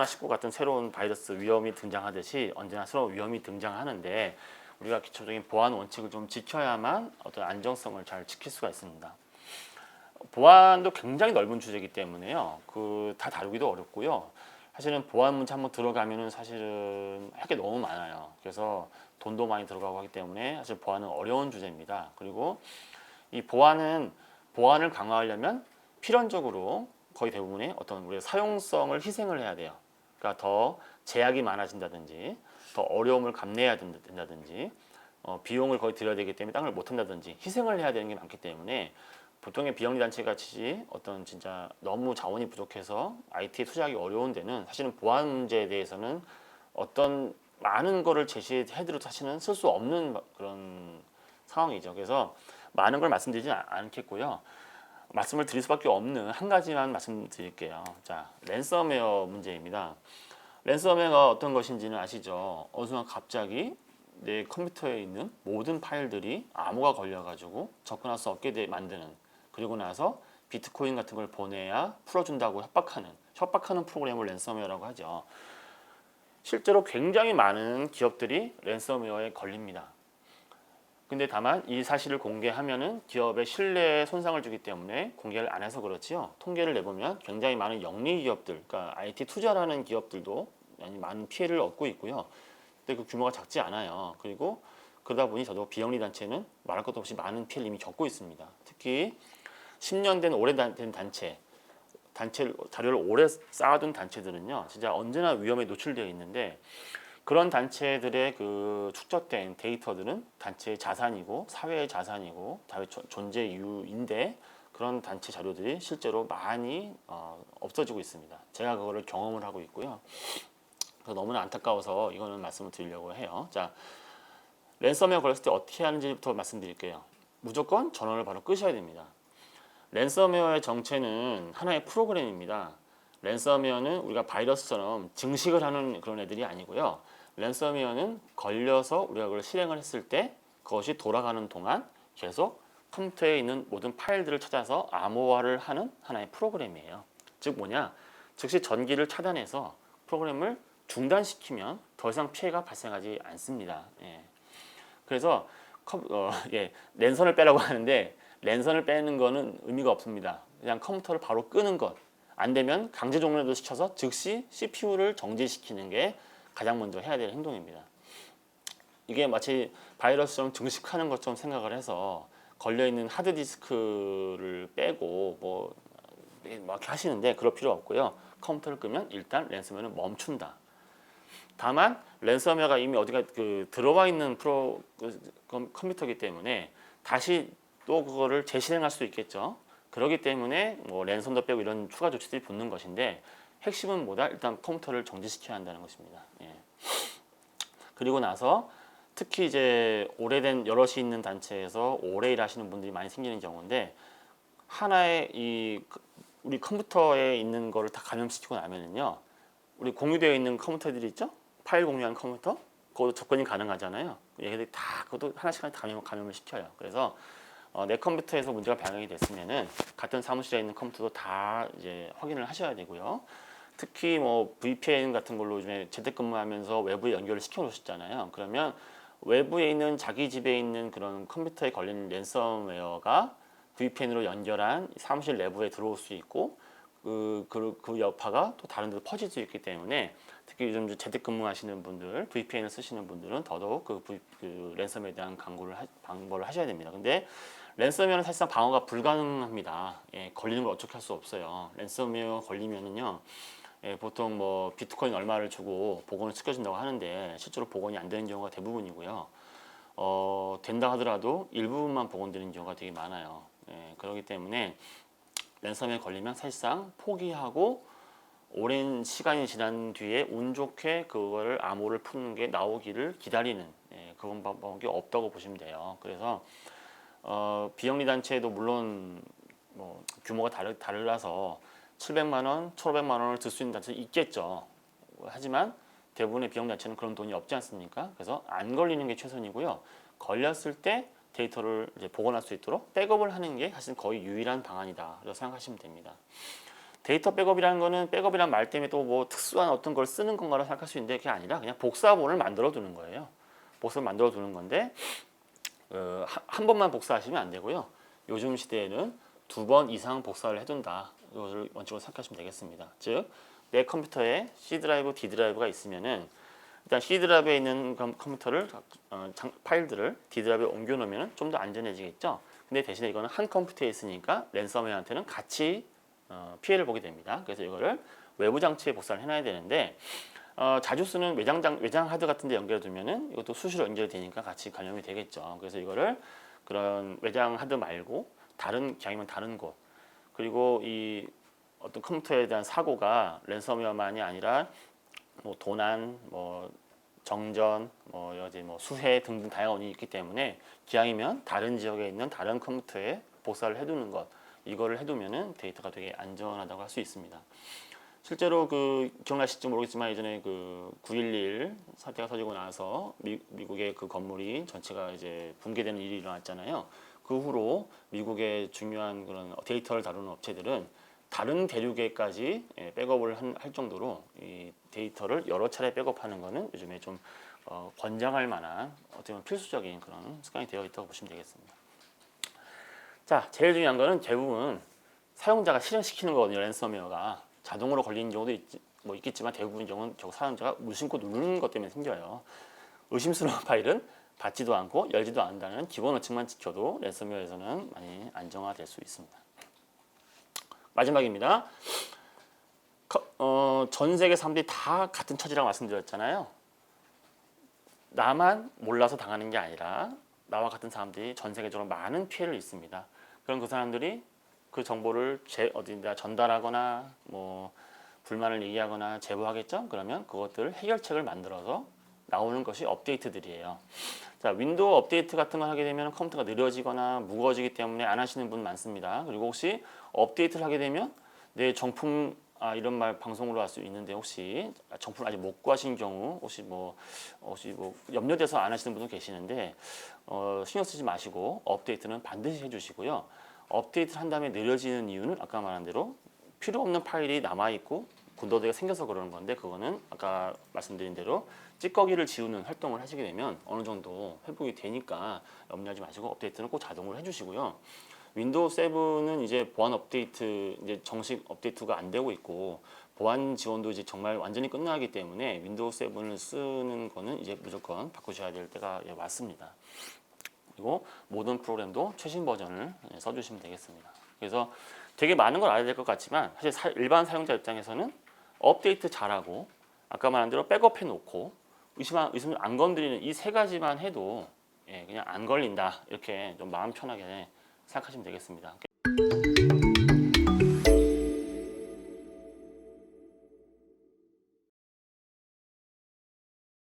코로나 19 같은 새로운 바이러스 위험이 등장하듯이 언제나 새로운 위험이 등장하는데 우리가 기초적인 보안 원칙을 좀 지켜야만 어떤 안정성을 잘 지킬 수가 있습니다. 보안도 굉장히 넓은 주제이기 때문에요. 그 다 다루기도 어렵고요. 사실은 보안 문제 한번 들어가면은 사실은 할 게 너무 많아요. 그래서 돈도 많이 들어가고 하기 때문에 사실 보안은 어려운 주제입니다. 그리고 이 보안은 보안을 강화하려면 필연적으로 거의 대부분의 어떤 우리의 사용성을 희생을 해야 돼요. 그러니까 더 제약이 많아진다든지 더 어려움을 감내해야 된다- 된다든지 어, 비용을 거의 들여야 되기 때문에 땅을 못 한다든지 희생을 해야 되는 게 많기 때문에 보통의 비영리 단체 같이 어떤 진짜 너무 자원이 부족해서 IT에 투자하기 어려운 데는 사실은 보안 문제에 대해서는 어떤 많은 거를 제시해드려도 사실은 쓸 수 없는 그런 상황이죠. 그래서 많은 걸 말씀드리지 않- 않겠고요. 말씀을 드릴 수밖에 없는 한 가지만 말씀드릴게요. 자, 랜섬웨어 문제입니다. 랜섬웨어가 어떤 것인지는 아시죠? 어느 순간 갑자기 내 컴퓨터에 있는 모든 파일들이 암호가 걸려가지고 접근할 수 없게 돼 만드는 그리고 나서 비트코인 같은 걸 보내야 풀어준다고 협박하는 협박하는 프로그램을 랜섬웨어라고 하죠. 실제로 굉장히 많은 기업들이 랜섬웨어에 걸립니다. 근데 다만 이 사실을 공개하면은 기업의 신뢰에 손상을 주기 때문에 공개를 안 해서 그렇지요. 통계를 내보면 굉장히 많은 영리 기업들, 그러니까 IT 투자라는 기업들도 많은 피해를 얻고 있고요. 근데 그 규모가 작지 않아요. 그리고 그러다 보니 저도 비영리 단체는 말할 것도 없이 많은 피해를 이미 겪고 있습니다. 특히 10년 된 오래된 단체, 단체 자료를 오래 쌓아둔 단체들은요, 진짜 언제나 위험에 노출되어 있는데 그런 단체들의 그 축적된 데이터들은 단체의 자산이고 사회의 자산이고 사회 존- 존재 이유인데 그런 단체 자료들이 실제로 많이 어, 없어지고 있습니다. 제가 그거를 경험을 하고 있고요. 너무나 안타까워서 이거는 말씀을 드리려고 해요. 자, 랜섬웨어 걸렸을 때 어떻게 하는지부터 말씀드릴게요. 무조건 전원을 바로 끄셔야 됩니다. 랜섬웨어의 정체는 하나의 프로그램입니다. 랜섬웨어는 우리가 바이러스처럼 증식을 하는 그런 애들이 아니고요. 랜섬웨어는 걸려서 우리가 그걸 실행을 했을 때 그것이 돌아가는 동안 계속 컴퓨터에 있는 모든 파일들을 찾아서 암호화를 하는 하나의 프로그램이에요. 즉 뭐냐? 즉시 전기를 차단해서 프로그램을 중단시키면 더 이상 피해가 발생하지 않습니다. 예. 그래서 컴, 어, 예, 랜선을 빼라고 하는데 랜선을 빼는 거는 의미가 없습니다. 그냥 컴퓨터를 바로 끄는 것. 안 되면 강제 종료도 시켜서 즉시 CPU를 정지시키는 게 가장 먼저 해야 될 행동입니다. 이게 마치 바이러스처럼 증식하는 것처럼 생각을 해서 걸려 있는 하드 디스크를 빼고 뭐 이렇게 하시는데 그럴 필요 없고요. 컴퓨터를 끄면 일단 랜섬웨어는 멈춘다. 다만 랜섬웨어가 이미 어디가 그 들어와 있는 프로 그 컴- 컴퓨터이기 때문에 다시 또 그거를 재실행할 수 있겠죠. 그렇기 때문에 뭐 랜섬도 빼고 이런 추가 조치들이 붙는 것인데 핵심은 뭐다? 일단 컴퓨터를 정지시켜야 한다는 것입니다. 예. 그리고 나서 특히 이제 오래된 여럿이 있는 단체에서 오래 일하시는 분들이 많이 생기는 경우인데 하나의 이 그- 우리 컴퓨터에 있는 거를 다 감염시키고 나면은요 우리 공유되어 있는 컴퓨터들이 있죠 파일 공유한 컴퓨터 그것도 접근이 가능하잖아요 얘네들이 다 그것도 하나씩 하나씩 감염, 감염을 시켜요 그래서 어, 내 컴퓨터에서 문제가 발견이 됐으면은 같은 사무실에 있는 컴퓨터도 다 이제 확인을 하셔야 되고요 특히 뭐 VPN 같은 걸로 요즘에 재택근무하면서 외부에 연결을 시켜 놓으셨잖아요 그러면 외부에 있는 자기 집에 있는 그런 컴퓨터에 걸린 랜섬웨어가 VPN으로 연결한 사무실 내부에 들어올 수 있고 그, 그, 그 여파가 또 다른 데로 퍼질 수 있기 때문에 특히 요즘 재택근무 하시는 분들, VPN을 쓰시는 분들은 더더욱 그, 그 랜섬에 대한 광고를 하, 방법을 하셔야 됩니다. 근데 랜섬웨어는 사실상 방어가 불가능합니다. 예, 걸리는 걸 어떻게 할 수 없어요. 랜섬웨어 걸리면은요. 예, 보통 뭐 비트코인 얼마를 주고 복원을 시켜준다고 하는데 실제로 복원이 안 되는 경우가 대부분이고요. 어, 된다 하더라도 일부분만 복원되는 경우가 되게 많아요. 예, 그렇기 때문에 랜섬에 걸리면 사실상 포기하고 오랜 시간이 지난 뒤에 운 좋게 그거를 암호를 푸는 게 나오기를 기다리는 예, 그런 방법이 없다고 보시면 돼요. 그래서 어, 비영리 단체도 물론 뭐 규모가 다르, 다르라서 700만 원, 1,500만 원을 들 수 있는 단체 있겠죠. 하지만 대부분의 비영 단체는 그런 돈이 없지 않습니까? 그래서 안 걸리는 게 최선이고요. 걸렸을 때 데이터를 복원할 수 있도록 백업을 하는 게 사실 거의 유일한 방안이다. 라고 생각하시면 됩니다. 데이터 백업이라는 거는 백업이란 말 때문에 또 뭐 특수한 어떤 걸 쓰는 건가로 생각할 수 있는데 그게 아니라 그냥 복사본을 만들어 두는 거예요. 복사를 만들어 두는 건데 어, 한- 한 번만 복사하시면 안 되고요. 요즘 시대에는 두 번 이상 복사를 해둔다. 이것을 원칙으로 생각하시면 되겠습니다. 즉, 내 컴퓨터에 C 드라이브, D 드라이브가 있으면은 일단 C 드라이브에 있는 컴- 컴퓨터를 어, 장- 파일들을 D 드라이브에 옮겨 놓으면 좀 더 안전해지겠죠. 근데 대신에 이거는 한 컴퓨터에 있으니까 랜섬웨어한테는 같이 어, 피해를 보게 됩니다. 그래서 이거를 외부 장치에 복사를 해놔야 되는데 어, 자주 쓰는 외장 장, 외장 하드 같은 데 연결해 두면은 이것도 수시로 연결이 되니까 같이 감염이 되겠죠. 그래서 이거를 그런 외장 하드 말고 다른 기왕이면 다른 곳 그리고 이 어떤 컴퓨터에 대한 사고가 랜섬웨어만이 아니라 뭐 도난, 뭐 정전, 뭐 여지 뭐 수해 등등 다양한 원인이 있기 때문에 기왕이면 다른 지역에 있는 다른 컴퓨터에 복사를 해두는 것 이거를 해두면은 데이터가 되게 안전하다고 할 수 있습니다. 실제로 그 기억나실지 모르겠지만 예전에 그 9.11 사태가 터지고 나서 미, 미국의 그 건물이 전체가 이제 붕괴되는 일이 일어났잖아요. 그 후로 미국의 중요한 그런 데이터를 다루는 업체들은 다른 대륙에까지 예, 백업을 한- 할 정도로 이 데이터를 여러 차례 백업하는 거는 요즘에 좀 어, 권장할 만한 어떻게 보면 필수적인 그런 습관이 되어 있다고 보시면 되겠습니다. 자, 제일 중요한 거는 대부분 사용자가 실행시키는 거거든요. 랜섬웨어가 자동으로 걸리는 경우도 있, 뭐 있겠지만 대부분 경우는 저 사용자가 무심코 누르는 것 때문에 생겨요. 의심스러운 파일은 받지도 않고 열지도 않는다는 기본 원칙만 지켜도 랜섬웨어에서는 많이 안정화될 수 있습니다. 마지막입니다. 거- 어, 전 세계 사람들이 다 같은 처지라고 말씀드렸잖아요. 나만 몰라서 당하는 게 아니라 나와 같은 사람들이 전 세계적으로 많은 피해를 입습니다. 그럼 그 사람들이 그 정보를 제 어디다 전달하거나 뭐 불만을 얘기하거나 제보하겠죠? 그러면 그것들 해결책을 만들어서 나오는 것이 업데이트들이에요. 자, 윈도우 업데이트 같은 걸 하게 되면 컴퓨터가 느려지거나 무거워지기 때문에 안 하시는 분 많습니다. 그리고 혹시 업데이트를 하게 되면 내 정품 아, 이런 말 방송으로 할 수 있는데 혹시 정품 아직 못 구하신 경우 혹시 뭐 혹시 뭐 염려돼서 안 하시는 분도 계시는데 어, 신경 쓰지 마시고 업데이트는 반드시 해주시고요. 업데이트를 한 다음에 느려지는 이유는 아까 말한 대로 필요 없는 파일이 남아 있고 군더더기가 생겨서 그러는 건데 그거는 아까 말씀드린 대로 찌꺼기를 지우는 활동을 하시게 되면 어느 정도 회복이 되니까 염려하지 마시고 업데이트는 꼭 자동으로 해주시고요. 윈도우 7은 이제 보안 업데이트 이제 정식 업데이트가 안 되고 있고 보안 지원도 이제 정말 완전히 끝나기 때문에 윈도우 7을 쓰는 거는 이제 무조건 바꾸셔야 될 때가 예, 왔습니다. 그리고 모든 프로그램도 최신 버전을 예, 써주시면 되겠습니다. 그래서 되게 많은 걸 알아야 될 것 같지만 사실 사- 일반 사용자 입장에서는 업데이트 잘하고 아까 말한 대로 백업해 놓고 의심 안, 의심 안 건드리는 이 세 가지만 해도 예, 그냥 안 걸린다 이렇게 좀 마음 편하게 생각하시면 되겠습니다.